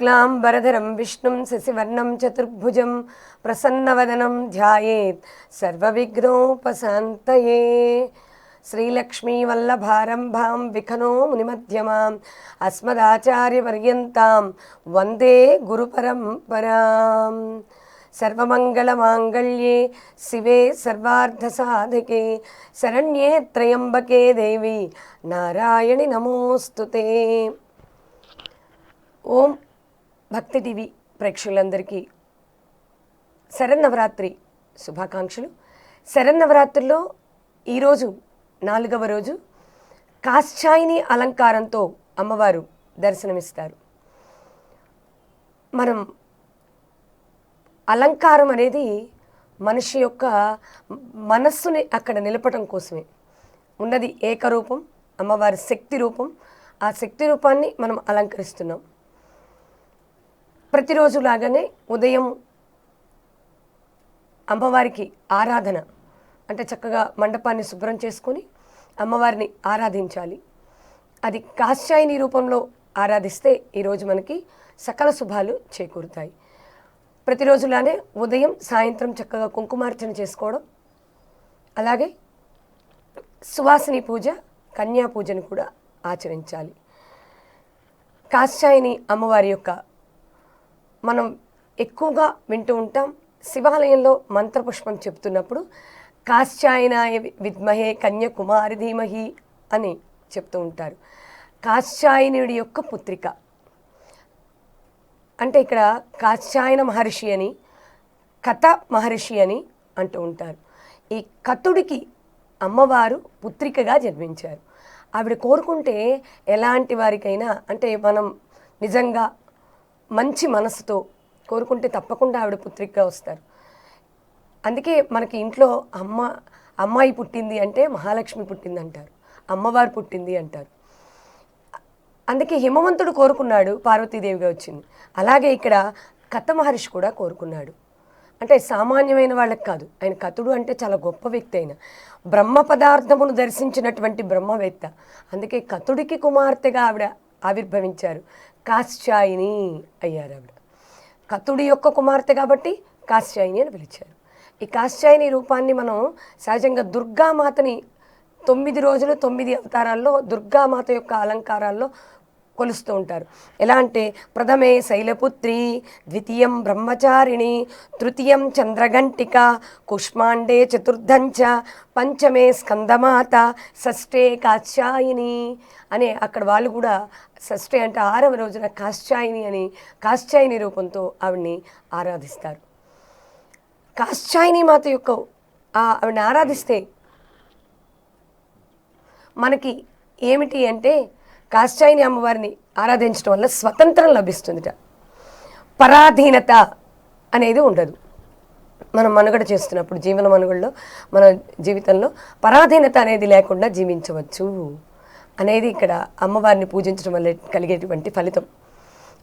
శుక్లాంబరధరం విష్ణుం శశివర్ణం చతుర్భుజం ప్రసన్నవదనం ధ్యాయేత్. సర్వవిఘ్నోపశాంతయే. శ్రీలక్ష్మీవల్లభారంభాం విఖనో మునిమధ్యమాం. అస్మదాచార్యపర్యంతాం వందే గురుపరంపరాం. సర్వమంగళమాంగళ్యే శివే సర్వార్ధసాధకే శరణ్యే త్రయంబకే దేవి. నారాయణి నమోస్తుతే ఓం. భక్తి టీవీ ప్రేక్షకులందరికీ శరన్నవరాత్రి శుభాకాంక్షలు. శరన్నవరాత్రిలో ఈరోజు నాలుగవ రోజు కాశ్చాయిని అలంకారంతో అమ్మవారు దర్శనమిస్తారు. మనం అలంకారం అనేది మనిషి యొక్క మనస్సుని అక్కడ నిలపటం కోసమే. ఉన్నది ఏకరూపం అమ్మవారి శక్తి రూపం. ఆ శక్తి రూపాన్ని మనం అలంకరిస్తున్నాం. ప్రతిరోజు లాగానే ఉదయం అమ్మవారికి ఆరాధన అంటే చక్కగా మండపాన్ని శుభ్రం చేసుకొని అమ్మవారిని ఆరాధించాలి. అది కాశ్యాయిని రూపంలో ఆరాధిస్తే ఈరోజు మనకి సకల శుభాలు చేకూరుతాయి. ప్రతిరోజులానే ఉదయం సాయంత్రం చక్కగా కుంకుమార్చన చేసుకోవడం అలాగే సువాసిని పూజ కన్యా పూజను కూడా ఆచరించాలి. కాశ్యాయిని అమ్మవారి యొక్క మనం ఎక్కువగా వింటూ ఉంటాం. శివాలయంలో మంత్రపుష్పం చెప్తున్నప్పుడు కాశ్చాయనాయ విద్మహే కన్యకుమారి ధీమహి అని చెప్తూ ఉంటారు. కాశ్చాయనుడి యొక్క పుత్రిక. అంటే ఇక్కడ కాశ్చాయన మహర్షి అని కథ మహర్షి అని అంటూ ఉంటారు. ఈ కథుడికి అమ్మవారు పుత్రికగా జన్మించారు. ఆవిడ కోరుకుంటే ఎలాంటి వారికైనా అంటే మనం నిజంగా మంచి మనసుతో కోరుకుంటే తప్పకుండా ఆవిడ పుత్రికగా వస్తారు. అందుకే మనకి ఇంట్లో అమ్మ అమ్మాయి పుట్టింది అంటే మహాలక్ష్మి పుట్టింది అంటారు. అమ్మవారు పుట్టింది అంటారు. అందుకే హిమవంతుడు కోరుకున్నాడు పార్వతీదేవిగా వచ్చింది. అలాగే ఇక్కడ కథ మహర్షి కూడా కోరుకున్నాడు. అంటే సామాన్యమైన వాళ్ళకి కాదు ఆయన కథుడు అంటే చాలా గొప్ప వ్యక్తి అయిన బ్రహ్మ పదార్థమును దర్శించినటువంటి బ్రహ్మవేత్త. అందుకే కథుడికి కుమార్తెగా ఆవిడ ఆవిర్భవించారు. కాశ్చాయిని అయ్యారు ఆవిడ. కతుడి యొక్క కుమార్తె కాబట్టి కాశ్చాయిని అని పిలిచారు. ఈ కాశ్చాయిని రూపాన్ని మనం సహజంగా దుర్గామాతని తొమ్మిది రోజులు తొమ్మిది అవతారాల్లో దుర్గామాత యొక్క అలంకారాల్లో కొలుస్తూ ఉంటారు. ఎలా అంటే ప్రథమే శైలపుత్రి ద్వితీయం బ్రహ్మచారిణి తృతీయం చంద్రఘంటిక కుష్మాండే చతుర్థంచ పంచమే స్కందమాత షష్ఠే కాశ్యాయిని అనే అక్కడ వాళ్ళు కూడా షష్ఠే అంటే ఆరవ రోజున కాశ్చాయిని అని కాశ్చాయిని రూపంతో ఆవిడ్ని ఆరాధిస్తారు. కాశ్చాయిని మాత యొక్క ఆవిడని ఆరాధిస్తే మనకి ఏమిటి అంటే కాశ్చాయిని అమ్మవారిని ఆరాధించడం వల్ల స్వతంత్రం లభిస్తుందిట. పరాధీనత అనేది ఉండదు. మనం మనుగడ చేస్తున్నప్పుడు జీవన మనుగడలో మన జీవితంలో పరాధీనత అనేది లేకుండా జీవించవచ్చు అనేది ఇక్కడ అమ్మవారిని పూజించడం వల్ల కలిగేటువంటి ఫలితం.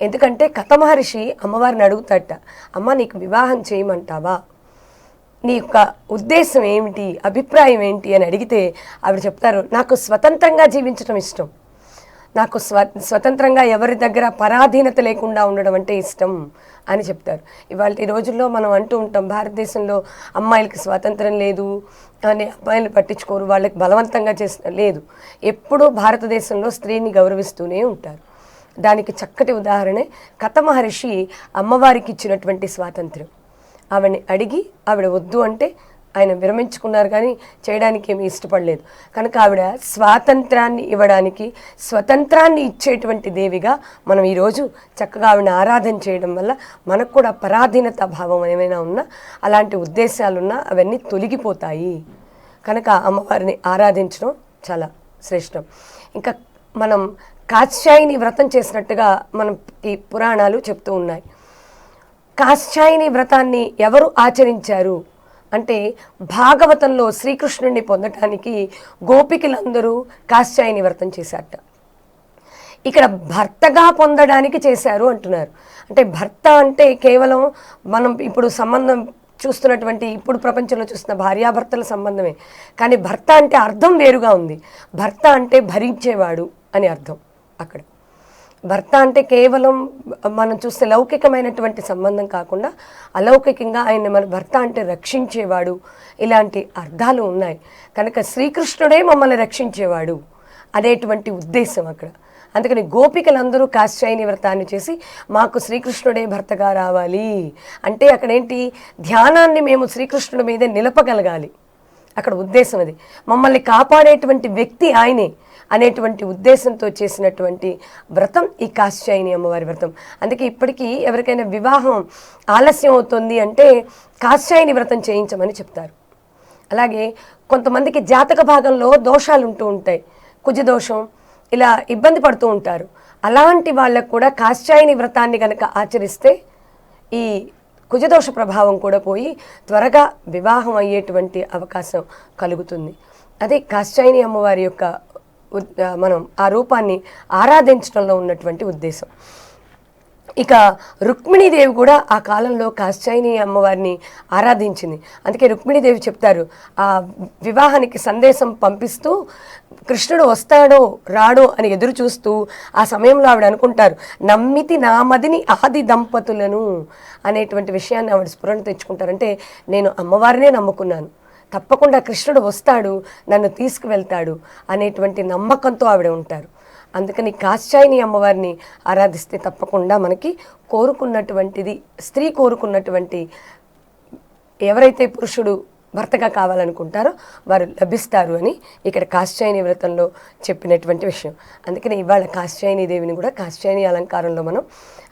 ఎందుకంటే కథ మహర్షి అమ్మవారిని అడుగుతాట అమ్మ నీకు వివాహం చేయమంటావా? నీ యొక్క ఉద్దేశం ఏమిటి? అభిప్రాయం ఏంటి? అని అడిగితే ఆవిడ చెప్తారు నాకు స్వతంత్రంగా జీవించడం ఇష్టం. నాకు స్వ స్వతంత్రంగా ఎవరి దగ్గర పరాధీనత లేకుండా ఉండడం అంటే ఇష్టం అని చెప్తారు. ఇవాళ ఈ రోజుల్లో మనం అంటూ ఉంటాం భారతదేశంలో అమ్మాయిలకి స్వాతంత్రం లేదు అని అమ్మాయిలు పట్టించుకోరు వాళ్ళకి బలవంతంగా చేసిన లేదు. ఎప్పుడూ భారతదేశంలో స్త్రీని గౌరవిస్తూనే ఉంటారు. దానికి చక్కటి ఉదాహరణే కథ మహర్షి అమ్మవారికి ఇచ్చినటువంటి స్వాతంత్రం ఆవిడని అడిగి ఆవిడ వద్దు అంటే ఆయన విరమించుకున్నారు కానీ చేయడానికి ఏమీ ఇష్టపడలేదు. కనుక ఆవిడ స్వాతంత్రాన్ని ఇవ్వడానికి స్వతంత్రాన్ని ఇచ్చేటువంటి దేవిగా మనం ఈరోజు చక్కగా ఆవిడని ఆరాధన చేయడం వల్ల మనకు కూడా పరాధీనత భావం ఏమైనా ఉన్నా అలాంటి ఉద్దేశాలున్నా అవన్నీ తొలగిపోతాయి. కనుక అమ్మవారిని ఆరాధించడం చాలా శ్రేష్టం. ఇంకా మనం కాశ్యాయిని వ్రతం చేసినట్టుగా మనం ఈ పురాణాలు చెప్తూ ఉన్నాయి. కాశ్యాయిని వ్రతాన్ని ఎవరు ఆచరించారు? అంటే భాగవతంలో శ్రీకృష్ణుడిని పొందటానికి గోపికలందరూ కాశ్చాయిని వ్రతం చేశారట. ఇక్కడ భర్తగా పొందడానికి చేశారు అంటున్నారు. అంటే భర్త అంటే కేవలం మనం ఇప్పుడు సంబంధం చూస్తున్నటువంటి ఇప్పుడు ప్రపంచంలో చూస్తున్న భార్యాభర్తల సంబంధమే. కానీ భర్త అంటే అర్థం వేరుగా ఉంది. భర్త అంటే భరించేవాడు అని అర్థం అక్కడ. భర్త అంటే కేవలం మనం చూస్తే లౌకికమైనటువంటి సంబంధం కాకుండా అలౌకికంగా ఆయన మన భర్త అంటే రక్షించేవాడు. ఇలాంటి అర్థాలు ఉన్నాయి. కనుక శ్రీకృష్ణుడే మమ్మల్ని రక్షించేవాడు అనేటువంటి ఉద్దేశం అక్కడ. అందుకని గోపికలందరూ కాశ్చాయని వ్రతాన్ని చేసి మాకు శ్రీకృష్ణుడే భర్తగా రావాలి. అంటే అక్కడేంటి? ధ్యానాన్ని మేము శ్రీకృష్ణుడి మీదే నిలపగలగాలి. అక్కడ ఉద్దేశం అది. మమ్మల్ని కాపాడేటువంటి వ్యక్తి ఆయనే. అనేటువంటి ఉద్దేశంతో చేసినటువంటి వ్రతం ఈ కాశ్యాయిని అమ్మవారి వ్రతం. అందుకే ఇప్పటికీ ఎవరికైనా వివాహం ఆలస్యం అవుతుంది అంటే కాశ్యాయిని వ్రతం చేయించమని చెప్తారు. అలాగే కొంతమందికి జాతక భాగంలో దోషాలు ఉంటూ ఉంటాయి. కుజదోషం ఇలా ఇబ్బంది పడుతూ ఉంటారు. అలాంటి వాళ్ళకు కూడా కాశ్యాయిని వ్రతాన్ని కనుక ఆచరిస్తే ఈ కుజదోష ప్రభావం కూడా పోయి త్వరగా వివాహం అయ్యేటువంటి అవకాశం కలుగుతుంది. అదే కాశ్యాయిని అమ్మవారి యొక్క మనం ఆ రూపాన్ని ఆరాధించడంలో ఉన్నటువంటి ఉద్దేశం. ఇక రుక్మిణీదేవి కూడా ఆ కాలంలో కాశ్చాయిని అమ్మవారిని ఆరాధించింది. అందుకే రుక్మిణీదేవి చెప్తారు ఆ వివాహానికి సందేశం పంపిస్తూ కృష్ణుడు వస్తాడో రాడో అని ఎదురు చూస్తూ ఆ సమయంలో ఆవిడ అనుకుంటారు నమ్మితి నామదిని ఆది దంపతులను అనేటువంటి విషయాన్ని ఆవిడ స్ఫురణ తెచ్చుకుంటారంటే నేను అమ్మవారినే నమ్ముకున్నాను. తప్పకుండా కృష్ణుడు వస్తాడు నన్ను తీసుకువెళ్తాడు అనేటువంటి నమ్మకంతో ఆవిడ ఉంటారు. అందుకని కాశ్చాయిని అమ్మవారిని ఆరాధిస్తే తప్పకుండా మనకి కోరుకున్నటువంటిది స్త్రీ కోరుకున్నటువంటి ఎవరైతే పురుషుడు భర్తగా కావాలనుకుంటారో వారు లభిస్తారు అని ఇక్కడ కాశ్చాయని వ్రతంలో చెప్పినటువంటి విషయం. అందుకని ఇవాళ కాశ్చాయని దేవిని కూడా కాశ్చాయని అలంకారంలో మనం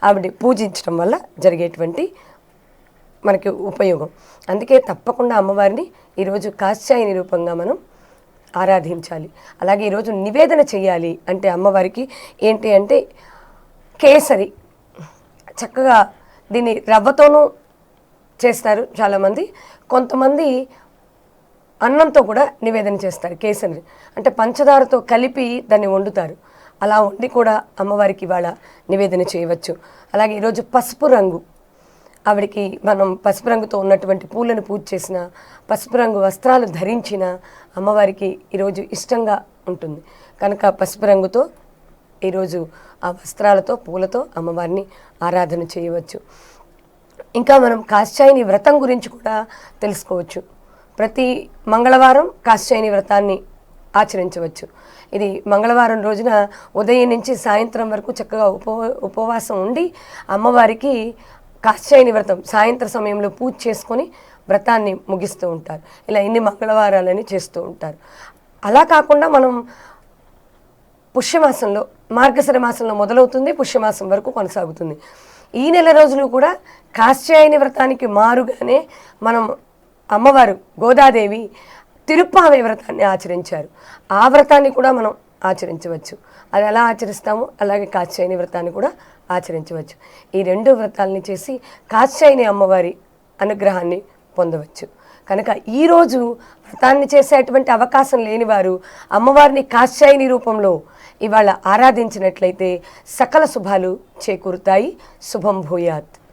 ఆవిడ పూజించడం వల్ల జరిగేటువంటి మనకి ఉపయోగం. అందుకే తప్పకుండా అమ్మవారిని ఈరోజు కాశ్చాయని రూపంగా మనం ఆరాధించాలి. అలాగే ఈరోజు నివేదన చేయాలి అంటే అమ్మవారికి ఏంటి అంటే కేసరి. చక్కగా దీన్ని రవ్వతోనూ చేస్తారు చాలామంది. కొంతమంది అన్నంతో కూడా నివేదన చేస్తారు కేసరి అంటే పంచదారతో కలిపి దాన్ని వండుతారు. అలా వండి కూడా అమ్మవారికి ఇవాళ నివేదన చేయవచ్చు. అలాగే ఈరోజు పసుపు రంగు. ఆవిడకి మనం పసుపు రంగుతో ఉన్నటువంటి పూలను పూజ చేసిన పసుపు రంగు వస్త్రాలు ధరించిన అమ్మవారికి ఈరోజు ఇష్టంగా ఉంటుంది. కనుక పసుపు రంగుతో ఈరోజు ఆ వస్త్రాలతో పూలతో అమ్మవారిని ఆరాధన చేయవచ్చు. ఇంకా మనం కాశ్చాయిని వ్రతం గురించి కూడా తెలుసుకోవచ్చు. ప్రతి మంగళవారం కాశ్చాయిని వ్రతాన్ని ఆచరించవచ్చు. ఇది మంగళవారం రోజున ఉదయం నుంచి సాయంత్రం వరకు చక్కగా ఉప ఉపవాసం ఉండి అమ్మవారికి కాశ్చాయని వ్రతం సాయంత్ర సమయంలో పూజ చేసుకొని వ్రతాన్ని ముగిస్తూ ఉంటారు. ఇలా ఇన్ని మంగళవారాలని చేస్తూ ఉంటారు. అలా కాకుండా మనం పుష్యమాసంలో మార్గశిర మాసంలో మొదలవుతుంది పుష్యమాసం వరకు కొనసాగుతుంది. ఈ నెల రోజులు కూడా కాశ్యాయని వ్రతానికి మారుగానే మనం అమ్మవారు గోదాదేవి తిరుప్పావే వ్రతాన్ని ఆచరించారు. ఆ వ్రతాన్ని కూడా మనం ఆచరించవచ్చు. అది ఎలా ఆచరిస్తామో అలాగే కాశ్యాయని వ్రతాన్ని కూడా ఆచరించవచ్చు. ఈ రెండు వ్రతాలని చేసి కాశ్యాయని అమ్మవారి అనుగ్రహాన్ని పొందవచ్చు. కనుక ఈరోజు వ్రతాన్ని చేసేటువంటి అవకాశం లేని వారు అమ్మవారిని కాశ్యాయని రూపంలో ఇవాళ ఆరాధించినట్లయితే సకల శుభాలు చేకూరుతాయి. శుభం భూయాత్.